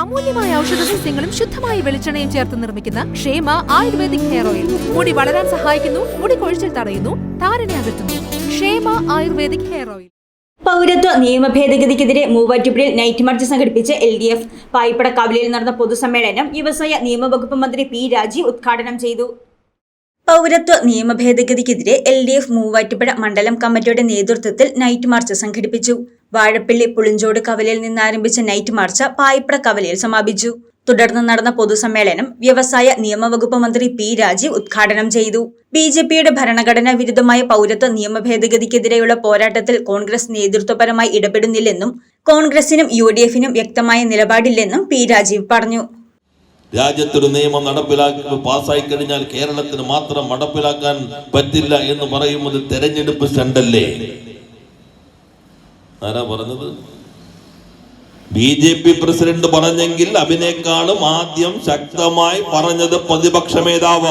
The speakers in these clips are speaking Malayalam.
അമൂല്യമായ ഔഷധ സസ്യങ്ങളും ശുദ്ധമായ വെളിച്ചെണ്ണയും ചേർത്ത് നിർമ്മിക്കുന്ന ക്ഷേമ ആയുർവേദിക് ഹെയർ ഓയിൽ. മുടി വളരാൻ സഹായിക്കുന്നു മുടി കൊഴിച്ചിൽ തടയുന്നു താരനെ അകറ്റുന്നു. ക്ഷേമ ആയുർവേദിക് ഹെയർ ഓയിൽ. പൗരത്വ നിയമ ഭേദഗതിക്കെതിരെ മൂവാറ്റുപുഴയിൽ നൈറ്റ് മാർച്ച് സംഘടിപ്പിച്ച എൽ ഡി എഫ് പായിപ്പട കവലയിൽ നടന്ന പൊതുസമ്മേളനം വ്യവസായ നിയമവകുപ്പ് മന്ത്രി പി രാജീവ് ഉദ്ഘാടനം ചെയ്തു. പൗരത്വ നിയമ ഭേദഗതിക്കെതിരെ എൽ ഡി എഫ് മൂവാറ്റുപുഴ മണ്ഡലം കമ്മിറ്റിയുടെ നേതൃത്വത്തിൽ നൈറ്റ് മാർച്ച് സംഘടിപ്പിച്ചു. വാഴപ്പള്ളി പുളിഞ്ചോട് കവലയിൽ നിന്ന് ആരംഭിച്ച നൈറ്റ് മാർച്ച് പായിപ്ര കവലയിൽ സമാപിച്ചു. തുടർന്ന് നടന്ന പൊതുസമ്മേളനം വ്യവസായ നിയമവകുപ്പ് മന്ത്രി പി രാജീവ് ഉദ്ഘാടനം ചെയ്തു. ബി ജെ പിയുടെ ഭരണഘടനാ വിരുദ്ധമായ പൗരത്വ നിയമ ഭേദഗതിക്കെതിരെയുള്ള പോരാട്ടത്തിൽ കോൺഗ്രസ് നേതൃത്വപരമായി ഇടപെടുന്നില്ലെന്നും കോൺഗ്രസിനും യു വ്യക്തമായ നിലപാടില്ലെന്നും പി രാജീവ് പറഞ്ഞു. രാജ്യത്തൊരു നിയമം നടപ്പിലാക്കി പാസ്സായി കഴിഞ്ഞാൽ കേരളത്തിന് മാത്രം നടപ്പിലാക്കാൻ പറ്റില്ല എന്ന് പറയുന്നത് തെരഞ്ഞെടുപ്പ് സ്റ്റണ്ടല്ലേ ആരാ പറഞ്ഞത്? ബി ജെ പി പ്രസിഡന്റ് പറഞ്ഞെങ്കിൽ അതിനേക്കാളും ആദ്യം ശക്തമായി പറഞ്ഞത് പ്രതിപക്ഷ മേധാവ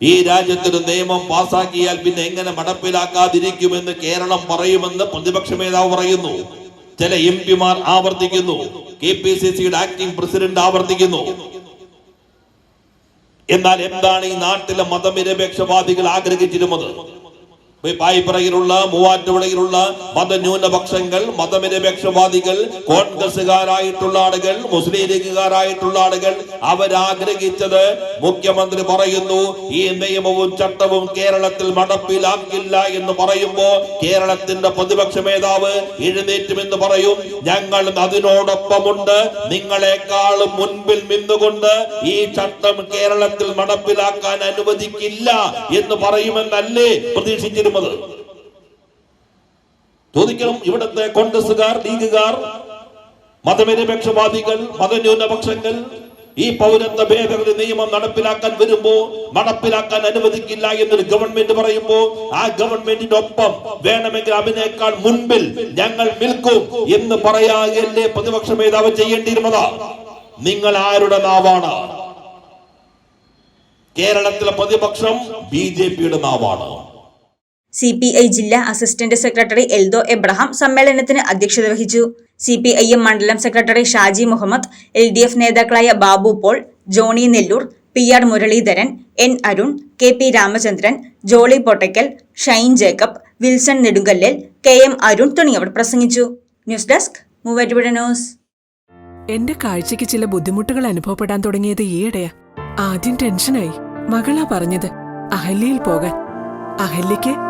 ഈ രാജ്യത്തൊരു നിയമം പാസാക്കിയാൽ പിന്നെ എങ്ങനെ നടപ്പിലാക്കാതിരിക്കുമെന്ന് കേരളം പറയുമെന്ന് പ്രതിപക്ഷ മേധാവ് പറയുന്നു. ചില എം പിമാർ ആവർത്തിക്കുന്നു. കെ പി സി സിയുടെ ആക്ടിംഗ് പ്രസിഡന്റ് ആവർത്തിക്കുന്നു. എന്നാൽ എന്താണ് ഈ നാട്ടിലെ മതനിരപേക്ഷവാദികൾ ആഗ്രഹിച്ചിരുന്നത്? പായിപ്പറയിലുള്ള മൂവാറ്റുപുഴയിലുള്ള മതന്യൂനപക്ഷങ്ങൾ മതനിരപേക്ഷവാദികൾ കോൺഗ്രസുകാരായിട്ടുള്ള ആളുകൾ മുസ്ലിം ലീഗുകാരായിട്ടുള്ള ആളുകൾ അവരാഗ്രഹിച്ചത് മുഖ്യമന്ത്രി പറയുന്നു ഈ നിയമവും ചട്ടവും കേരളത്തിൽ നടപ്പിലാക്കില്ല എന്ന് പറയുമ്പോ കേരളത്തിന്റെ പ്രതിപക്ഷ മേധാവ് എഴുന്നേറ്റുമെന്ന് പറയും. ഞങ്ങൾ അതിനോടൊപ്പമുണ്ട്. നിങ്ങളെക്കാളും മുൻപിൽ നിന്നുകൊണ്ട് ഈ ചട്ടം കേരളത്തിൽ നടപ്പിലാക്കാൻ അനുവദിക്കില്ല എന്ന് പറയുമെന്നല്ലേ പ്രതീക്ഷിച്ചിരുന്നത് ചോദിക്കണം ഇവിടുത്തെ കോൺഗ്രസുകാർ ലീഗുകാർ മതനിരപേക്ഷവാദികൾ മതന്യൂനപക്ഷങ്ങൾ ഈ പൗരത്വ ഭേദഗതി നിയമം നടപ്പിലാക്കാൻ വരുമ്പോ നടപ്പിലാക്കാൻ അനുവദിക്കില്ല എന്നൊരു ഗവൺമെന്റ് പറയുമ്പോ ആ ഗവൺമെന്റിന്റെ ഒപ്പം വേണമെങ്കിൽ അതിനേക്കാൾ മുൻപിൽ ഞങ്ങൾ നിൽക്കും എന്ന് പറയാകല്ലേ പ്രതിപക്ഷ മേധാവ് ചെയ്യേണ്ടിയിരുന്നതാ? നിങ്ങൾ ആരുടെ നാവാണ്? കേരളത്തിലെ പ്രതിപക്ഷം ബി ജെ പിയുടെ നാവാണ്. സി പി ഐ ജില്ലാ അസിസ്റ്റന്റ് സെക്രട്ടറി എൽദോ എബ്രഹാം സമ്മേളനത്തിന് അധ്യക്ഷത വഹിച്ചു. സി പി ഐ എം മണ്ഡലം secretary Shaji Muhammad L D F നേതാക്കളായ Babu Paul Johnny Nellore P R Muralidharan N Arun K P Ramachandran Jolly Pottackal Shine Jacob Wilson Nedunkallel K M Arun തുടങ്ങിയവർ പ്രസംഗിച്ചു. News desk Muvattupuzha news. എന്റെ കാഴ്ചക്ക് ചില ബുദ്ധിമുട്ടുകൾ അനുഭവപ്പെടാൻ തുടങ്ങിയത് ഈയിടെയാ. ആദ്യം ടെൻഷനായി. മകളാ പറഞ്ഞത് അഹല്യയിൽ പോകാൻ. അഹല്യയ്ക്ക്